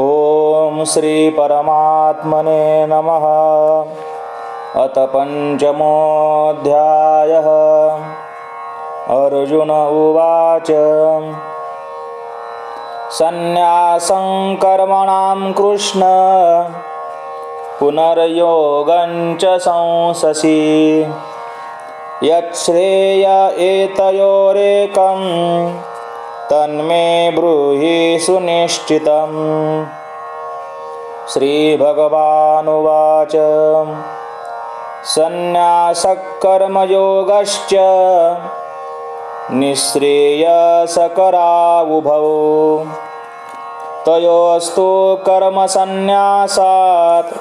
ॐ श्रीपरमात्मने नमः। अथ पञ्चमोऽध्यायः। अर्जुन उवाच। संन्यासं कर्मणां कृष्ण। पुनर्योगञ्च संससि। यच्छ्रेय एतयोरेकम्। तन्मे ब्रूहि सुनिश्चितम्। श्रीभगवानुवाच। सन्न्यासकर्मयोगश्च निःश्रेयसकरावुभौ। तयोस्तु कर्मसन्न्यासात्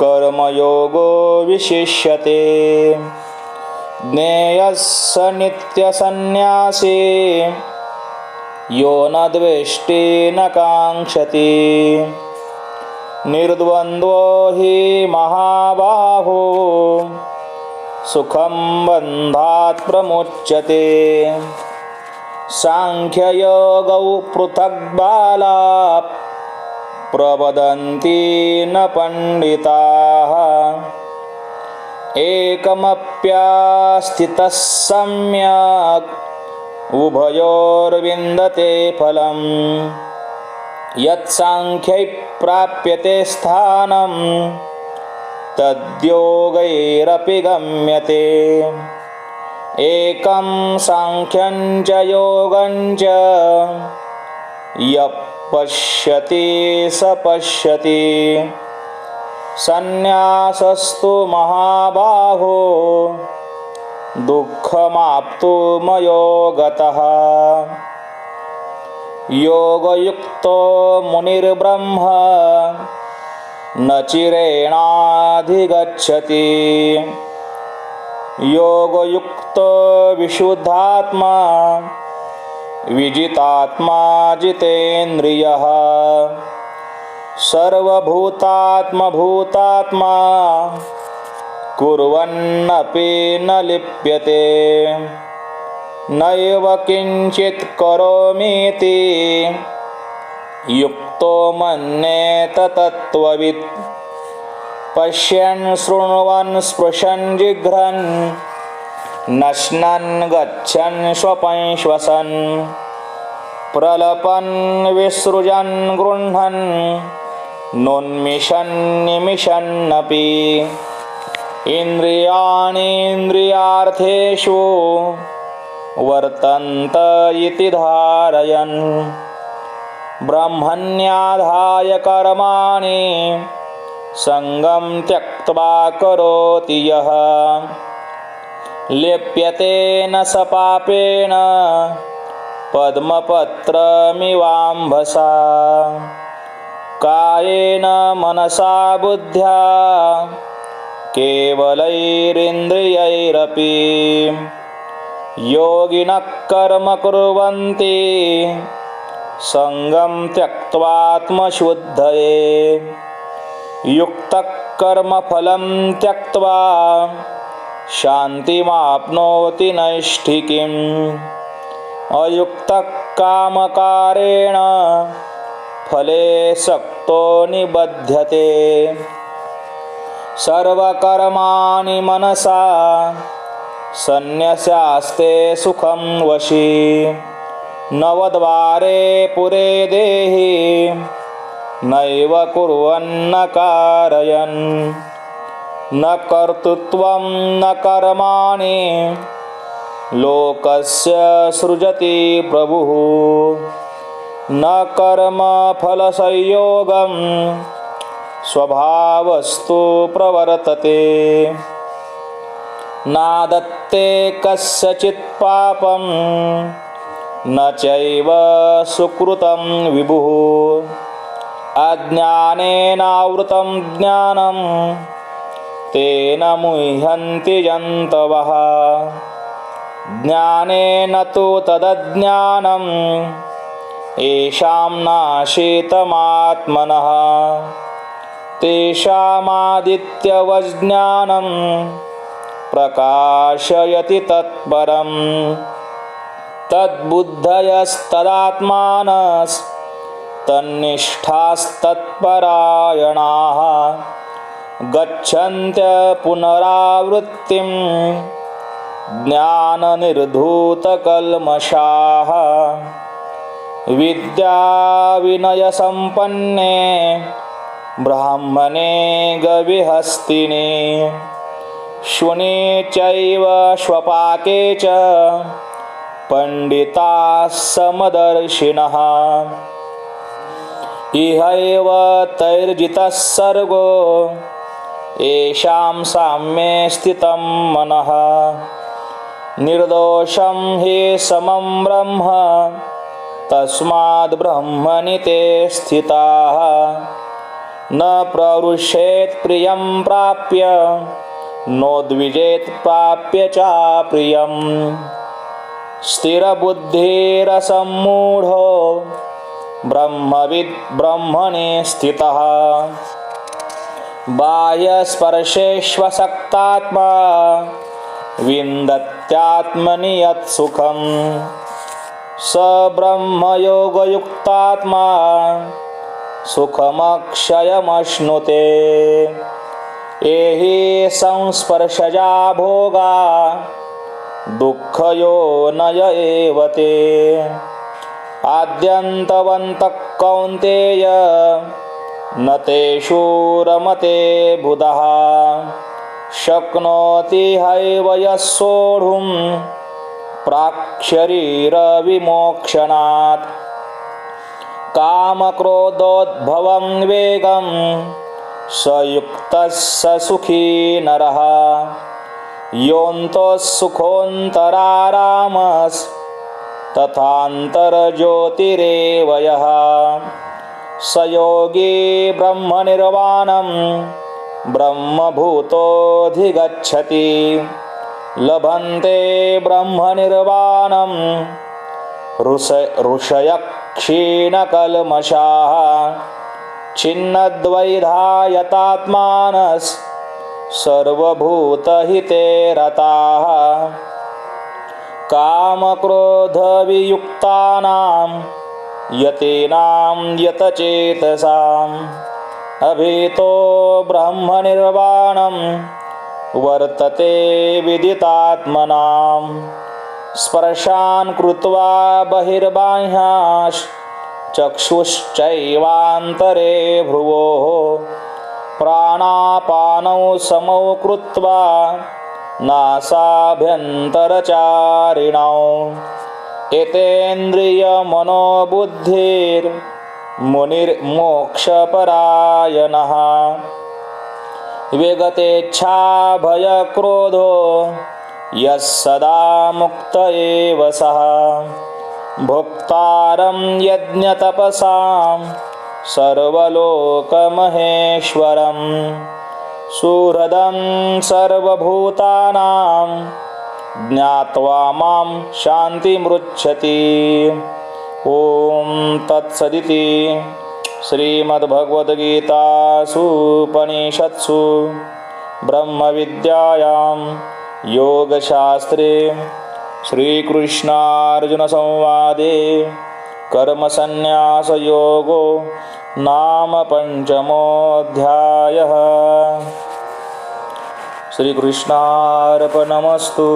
कर्मयोगो विशिष्यते। ज्ञेयः स नित्यसन्न्यासी यो न द्वेष्टि न काङ्क्षति। निर्द्वन्द्वो हि महाबाहो। सुखं बन्धात् प्रमुच्यते। साङ्ख्ययोगौ पृथग् बाला प्रवदन्ति न पण्डिताः। एकमप्यास्थितः सम्यक् उभयोर्विन्दते फलम्। यत्साङ्ख्यै प्राप्यते स्थानं तद्योगैरपि गम्यते। एकं साङ्ख्यं च योगं च यः पश्यति स पश्यति। सन्न्यासस्तु महाबाहो दुःखमाप्तुमयो गतः योगयुक्तो मुनिर्ब्रह्म न चिरेणाधिगच्छति। योगयुक्तो विशुद्धात्मा विजितात्मा जितेन्द्रियः। सर्वभूतात्मभूतात्मा कुर्वन्नपि न लिप्यते। नैव किञ्चित् करोमीति। युक्तो मन्येत तत्त्ववित्। पश्यन् शृण्वन् स्पृशन् जिघ्रन्। नश्नन् गच्छन् स्वपन् श्वसन्। प्रलपन् विसृजन् गृह्णन्। नोन्मिषन् निमिषन्नपि। इन्द्रियाणीन्द्रियार्थेषु वर्तन्त इति धारयन्। ब्रह्मण्याधाय कर्माणि सङ्गं त्यक्त्वा करोति यः। लिप्यते न स पापेन पद्मपत्रमिवाम्भसा। कायेन मनसा बुद्ध्या केवलैरिन्द्रियैरपि योगिनः कर्म कुर्वन्ति सङ्गं त्यक्त्वात्मशुद्धये। युक्तः कर्मफलं त्यक्त्वा शान्तिमाप्नोति नैष्ठिकीम् अयुक्तः कामकारेण फले सक्तो निबध्यते सर्वकर्माणि मनसा संन्यस्यास्ते सुखं वशी। नवद्वारे पुरे देहि नैव कुर्वन्न कारयन्। न कर्तृत्वं न कर्माणि लोकस्य सृजति प्रभुः। न कर्मफलसंयोगम् स्वभावस्तु प्रवर्तते। नादत्ते कस्यचित् पापं न चैव सुकृतं विभुः। अज्ञानेनावृतं ज्ञानं तेन मुह्यन्ति जन्तवः। ज्ञानेन तु तदज्ञानम् येषां नाशितमात्मनः। तेषामादित्यवज्ञानं प्रकाशयति तत्परं। तद्बुद्धयस्तदात्मानस् तन्निष्ठास्तत्परायणाः गच्छन्त्य पुनरावृत्तिं ज्ञाननिर्धूतकल्मषाः। विद्याविनयसम्पन्ने ब्राह्मणे गविहस्तिने शुने चैव श्वपाके च पण्डिताः समदर्शिनः। इहैव तैर्जितः सर्गो येषां साम्ये स्थितं मनः। निर्दोषं हि समं ब्रह्म तस्माद् ब्रह्मणि ते स्थिताः न प्रवृषेत् प्रियं प्राप्य नोद्विजेत् प्राप्य चाप्रियम् स्थिरबुद्धिरसम्मूढो ब्रह्मविद् ब्रह्मणि स्थितः। बाह्यस्पर्शेष्वसक्तात्मा विन्दत्यात्मनि यत्सुखम् स ब्रह्मयोगयुक्तात्मा सुखमक्षयमश्नुते। एहि संस्पर्शजा भोगा दुःखयो नय एव ते। आद्यन्तवन्तः कौन्तेय न तेषु रमते बुधः। शक्नोति हैव यः सोढुं प्राक्शरीरविमोक्षणात् कामक्रोधोद्भवं वेगं स युक्तः स सुखी नरः। योऽन्तः सुखोऽन्तरारामस्तथान्तर्ज्योतिरेव यः स योगी ब्रह्मनिर्वाणं ब्रह्मभूतोऽधिगच्छति। लभन्ते ब्रह्मनिर्वाणं ऋष ऋषयः क्षीणकल्मषाः छिन्नद्वैधायतात्मानस् सर्वभूतहिते रताः कामक्रोधवियुक्तानां यतीनां यतचेतसाम् अभीतो ब्रह्मनिर्वाणं वर्तते विदितात्मनाम् स्पर्शान् कृत्वा बहिर्बाह्याश्चक्षुश्चैवान्तरे भ्रुवोः। प्राणापानौ समौ कृत्वा नासाभ्यन्तरचारिणौ। एतेन्द्रियमनोबुद्धिर्मुनिर्मोक्षपरायणः विगतेच्छाभयक्रोधो यः सदा मुक्त एव सः। भोक्तारं यज्ञतपसां सर्वलोकमहेश्वरं सुहृदं सर्वभूतानां ज्ञात्वा मां शान्तिमृच्छति ॐ तत्सदिति श्रीमद्भगवद्गीतासूपनिषत्सु ब्रह्मविद्यायां योगशास्त्रे श्रीकृष्णार्जुनसंवादे कर्मसन्न्यासयोगो नाम पञ्चमोऽध्यायः। श्रीकृष्णार्पणमस्तु।